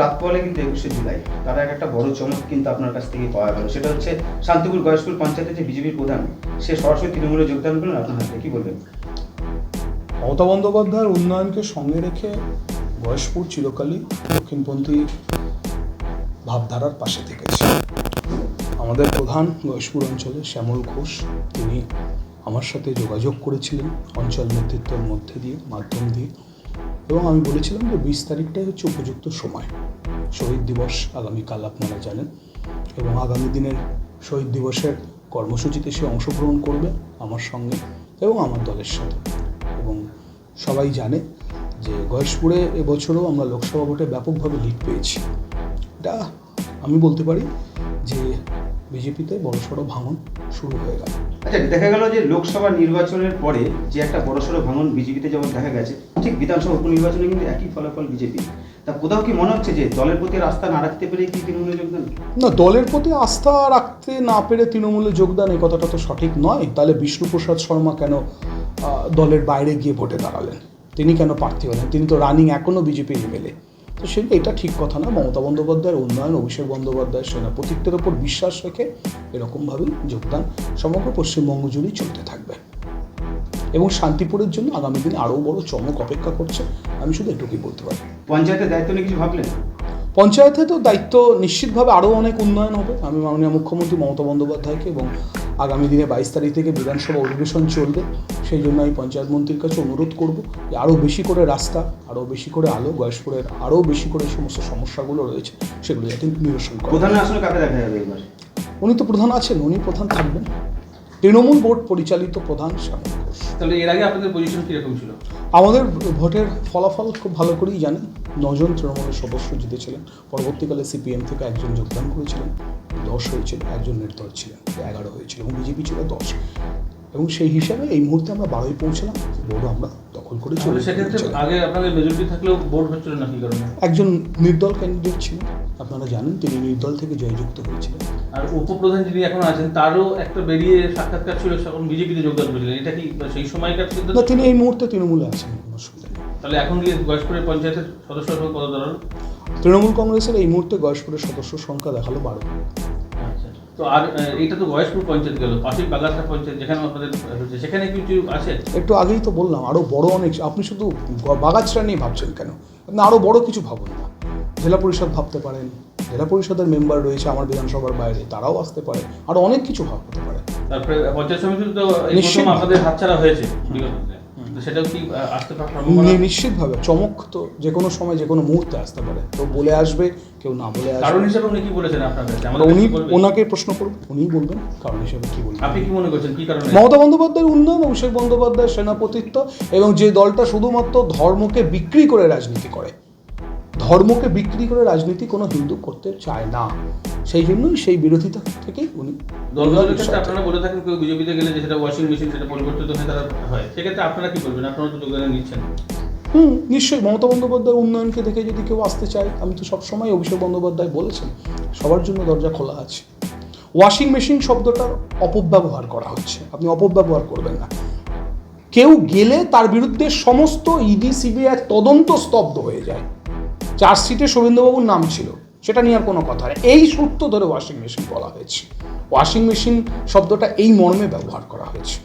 রাত পরে কিন্তু একুশে জুলাই। তার আগে একটা বড় চমক কিন্তু আপনার কাছ থেকে পাওয়া গেল। সেটা হচ্ছে শান্তিপুর গয়েশপুর পঞ্চায়েতের যে বিজেপির প্রধান, সে সরাসরি তৃণমূলে যোগদান করলেন। আপনার হাতে কি বলবেন? মমতা বন্দ্যোপাধ্যায়ের উন্নয়নকে সঙ্গে রেখে বয়সপুর চিরকালই দক্ষিণপন্থী ভাবধারার পাশে থেকেছে। আমাদের প্রধান বয়সপুর অঞ্চলে শ্যামল ঘোষ, তিনি আমার সাথে যোগাযোগ করেছিলেন অঞ্চল নেতৃত্বের মধ্যে দিয়ে, মাধ্যম দিয়ে। এবং আমি বলেছিলাম যে বিশ তারিখটাই হচ্ছে উপযুক্ত সময়। শহীদ দিবস আগামীকাল আপনারা জানেন এবং আগামী দিনের শহীদ দিবসের কর্মসূচিতে সে অংশগ্রহণ করবে আমার সঙ্গে এবং আমার দলের সাথে। এবং সবাই জানে যে গয়েশপুরে এবছরও আমরা লোকসভা ভোটে ব্যাপকভাবে লিড পেয়েছি। এটা আমি বলতে পারি যে বিজেপিতে বড়সড় ভাঙন শুরু হয়ে গেল। আচ্ছা দেখা গেল যে লোকসভা নির্বাচনের পরে যে একটা বড়সড় ভাঙন বিজেপিতে যেমন দেখা গেছে, ঠিক বিধানসভা উপনির্বাচনে কিন্তু একই ফলাফল বিজেপি। তা কোথাও কি মনে হচ্ছে যে দলের প্রতি আস্থা না রাখতে পেরে কি তৃণমূলে যোগদান? না, দলের প্রতি আস্থা রাখতে না পেরে তৃণমূলে যোগদান এই কথাটা তো সঠিক নয়। তাহলে বিষ্ণুপ্রসাদ শর্মা কেন দলের বাইরে গিয়ে ভোটে দাঁড়ালেন? তিনি কেন প্রার্থী হলেন? তিনি তো রানিং এখনও বিজেপির এমএলএ। তো সে এটা ঠিক কথা না। মমতা বন্দ্যোপাধ্যায়ের উন্নয়ন অভিষেক বন্দ্যোপাধ্যায়ের সেনাপতিত্বের ওপর বিশ্বাস রেখে এরকমভাবেই যোগদান সমগ্র পশ্চিমবঙ্গ জুড়েই চলতে থাকবে। এবং শান্তিপুরের জন্য আগামী দিনে আরও বড় চমক অপেক্ষা করছে। আমি শুধু এটুকুই বলতে পারি। পঞ্চায়েতের দায়িত্ব নিয়ে কিছু ভাবলেন? পঞ্চায়েতে তো দায়িত্ব নিশ্চিতভাবে আরও অনেক উন্নয়ন হবে। আমি মাননীয় মুখ্যমন্ত্রী মমতা বন্দ্যোপাধ্যায়কে এবং আগামী দিনে বাইশ তারিখ থেকে বিধানসভা অধিবেশন চলবে। সেই জন্য আমি পঞ্চায়েত মন্ত্রীর কাছে অনুরোধ করব যে আরও বেশি করে রাস্তা আরও বেশি করে আলো গয়েশপুরের আরও বেশি করে সমস্ত সমস্যাগুলো রয়েছে সেগুলো যাতে নিরসন করে প্রধানের আসলে কাকে দেখা যাবে উনি তো প্রধান আছেন উনি প্রধান থাকবেন। তৃণমূল বোর্ড পরিচালিত প্রধান শ্যামল তাহলে এর আগে আপনাদের পজিশন কীরকম ছিল? আমাদের ভোটের ফলাফল খুব ভালো করেই জানেন নজন তৃণমূলের সদস্য জিতেছিলেন। পরবর্তীকালে সিপিএম থেকে একজন যোগদান করেছিলেন। দশ হয়েছিল একজন নির্দল ছিলেন। এগারো হয়েছিল এবং বিজেপি ছিল দশ। এবং সেই হিসাবে এই মুহূর্তে আমরা বারোই পৌঁছলাম। বোর্ড আমরা দখল করে চলে সেক্ষেত্রে আগে আপনাদের মেজরিটি থাকলেও বোর্ড হচ্ছিল না কি কারণে? একজন নির্দল ক্যান্ডিডেট ছিলেন। আপনারা জানেন তিনি নির্দল থেকে জয়যুক্ত হয়েছিলেন। আর উপপ্রধান যিনি এখন আছেন তারও একটা বেরিয়ে সাক্ষাৎকার ছিল তখন বিজেপিতে যোগদান করেছিলেন। এটা কি সেই সময়কার না তিনি এই মুহূর্তে তৃণমূলে আছেন কোনো অসুবিধা নেই। তাহলে এখন গিয়ে গয়েশপুরের পঞ্চায়েতের সদস্য সংখ্যা কত দাঁড়াল? তৃণমূল কংগ্রেসের এই মুহূর্তে গয়েশপুরের সদস্য সংখ্যা দেখাল বারো আচ্ছা। তো আর এটা তো গয়েশপুর পঞ্চায়েত গেল পাশেই বাগাসা পঞ্চায়েত যেখানে আপনাদের হচ্ছে সেখানে কিছু আছে? একটু আগেই তো বললাম আরও বড় অনেক আপনি শুধু বাগাছটা নিয়ে ভাবছেন কেন? আপনি আরও বড় কিছু ভাবুন। জেলা পরিষদ ভাবতে পারেন জেলা পরিষদের মেম্বার রয়েছে আমার বিধানসভার বাইরে তারাও আসতে পারে আরও অনেক কিছু ভাবতে পারে। তারপরে পঞ্চায়েত সমিতি তো এই আপনাদের হাতছাড়া হয়েছে বিগত দিনে। তো সেটাও কি আসতে পারার নিশ্চিতভাবে চমক তো যে কোনো সময় যে কোনো মুহূর্তে আসতে পারে। কেউ বলে আসবে কেউ না বলে কারণ হিসেবে উনি কি বলেছেন আপনার কাছে উনি ওনাকে প্রশ্ন করুন উনিই বলবেন কারণ হিসেবে কি বলবেন। আপনি কি মনে করছেন? কি কারণে? মমতা বন্দ্যোপাধ্যায়ের উন্নয়ন অভিষেক বন্দ্যোপাধ্যায়ের সেনাপতিত্ব এবং যে দলটা শুধুমাত্র ধর্মকে বিক্রি করে রাজনীতি করে ধর্মকে বিক্রি করে রাজনীতি কোনো হিন্দু করতে চায় না। সেই জন্যই সেই বিরোধিতা থেকেই উনি আপনারা বলে থাকেন কেউ বিজেপিতে গেলে যে সেটা ওয়াশিং মেশিন সেটা পরিবর্তিত হয়ে তারা হয়। সেক্ষেত্রে আপনারা কি করবেন আপনারা তো যোগদান নিচ্ছেন। হুম নিশ্চয়ই মমতা বন্দ্যোপাধ্যায়ের উন্নয়নকে দেখে যদি কেউ আসতে চায় আমি তো সবসময় অভিষেক বন্দ্যোপাধ্যায় বলেছেন সবার জন্য দরজা খোলা আছে। ওয়াশিং মেশিন শব্দটার অপব্যবহার করা হচ্ছে। আপনি অপব্যবহার করবেন না। কেউ গেলে তার বিরুদ্ধে সমস্ত ইডি সিবিআই তদন্ত স্তব্ধ হয়ে যায়। চার্জশিটে শুভেন্দুবাবুর নাম ছিল, সেটা নিয়ে আর কোনো কথা নেই। এই সূত্র ধরে ওয়াশিং মেশিন বলা হয়েছে। ওয়াশিং মেশিন শব্দটা এই মর্মে ব্যবহার করা হয়েছে।